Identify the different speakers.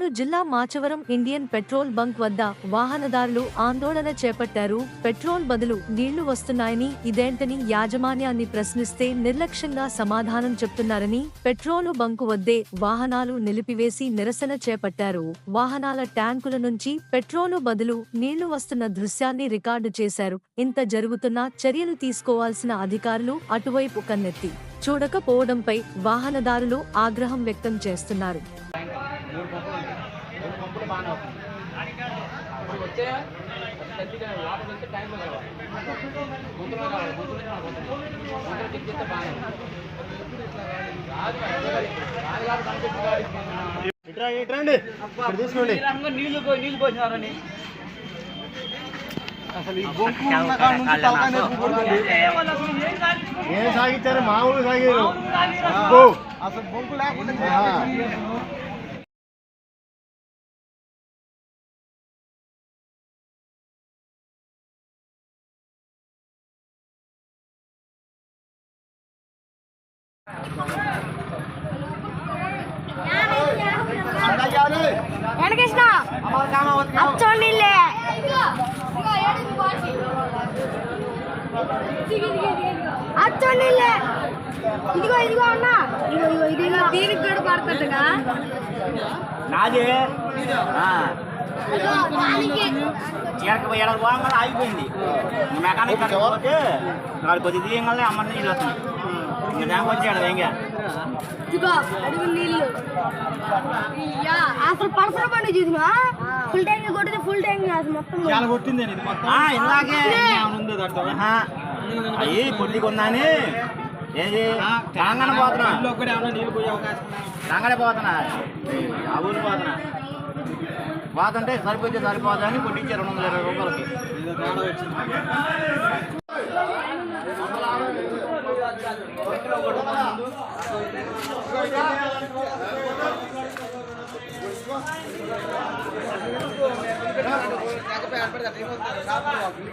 Speaker 1: పల్నాడు జిల్లా Machavaram Indian petrol bunk వద్ద వాహనదారులు ఆందోళన చేపట్టారు. పెట్రోల్ బదులు నీళ్ళు వస్తున్నాయని ఇదేంటని యాజమాన్యాన్ని ప్రశ్నిస్తే నిర్లక్ష్యంగా సమాధానం చెప్తున్నారని పెట్రోలు బంకు వద్దే వాహనాలు నిలిపివేసి నిరసన చేపట్టారు. వాహనాల ట్యాంకుల నుంచి పెట్రోలు బదులు నీళ్ళు వస్తున్న దృశ్యాన్ని రికార్డు చేశారు. ఇంత జరుగుతున్నా చర్యలు తీసుకోవాల్సిన అధికారులు అటువైపు కన్నెత్తి చూడకపోవడంపై వాహనదారులు ఆగ్రహం వ్యక్తం చేస్తున్నారు.
Speaker 2: పంపులు బాగానే అవుతుంది అప్పుడు వచ్చే సర్దిగా లోపలికి వస్తే ట్యాంక్లో కలవాలి గుంతలో కావాలి గుంతలో కావాలి గుంతలో చెక్ చేస్తే బాగానే ఉంది. రాదు రాదు కాదు కనిపెట్టి గాడి
Speaker 3: ఇట్రా ఇట్రండి ఇక్కడ తీసుకోండి.
Speaker 2: నీళ్ళు పోయి నీళ్ళు పోసినారని.
Speaker 3: అసలు ఈ బొంకు ఉన్న కాడ నుంచి తలకాయ నొప్పి పుడుతుంది. ఏం సాగించారు? మామూలు సాగారు. అసలు బొంకు లేకుండా
Speaker 4: వెనకృష్ణ అచ్చోండిల్లే ఇదిగో ఇదిగో అన్న. ఇదిగో ఇదిగో ఇదిగో. దీనికి కూడా పడుతుందిగా
Speaker 5: నాది. ఎడక ఎడక ఆగిపోయింది. మెకానిక్ పోతే వాడు కొద్ది తీయగానే అమ్మని నీళ్ళు వస్తుంది.
Speaker 4: అసలు పర్సన బండి చూసినా? ఫుల్ ట్యాంక్ కొట్టితే ఫుల్ ట్యాంక్ అసలు మొత్తం.
Speaker 3: చాలా కొట్టింది
Speaker 5: ఆహా. అయ్యి కొద్ది కొన్నాని. ఏది? తెలంగాణ పోతున్నా? తెలంగాణ పోతున్నా. ఆ ఊరు పోతున్నా. పోతుంటే సరిపోతే సరిపోతుందని కొట్టించారు రెండు వందల ఇరవై రూపాయలకి.
Speaker 3: ఏదో తేడా వచ్చింది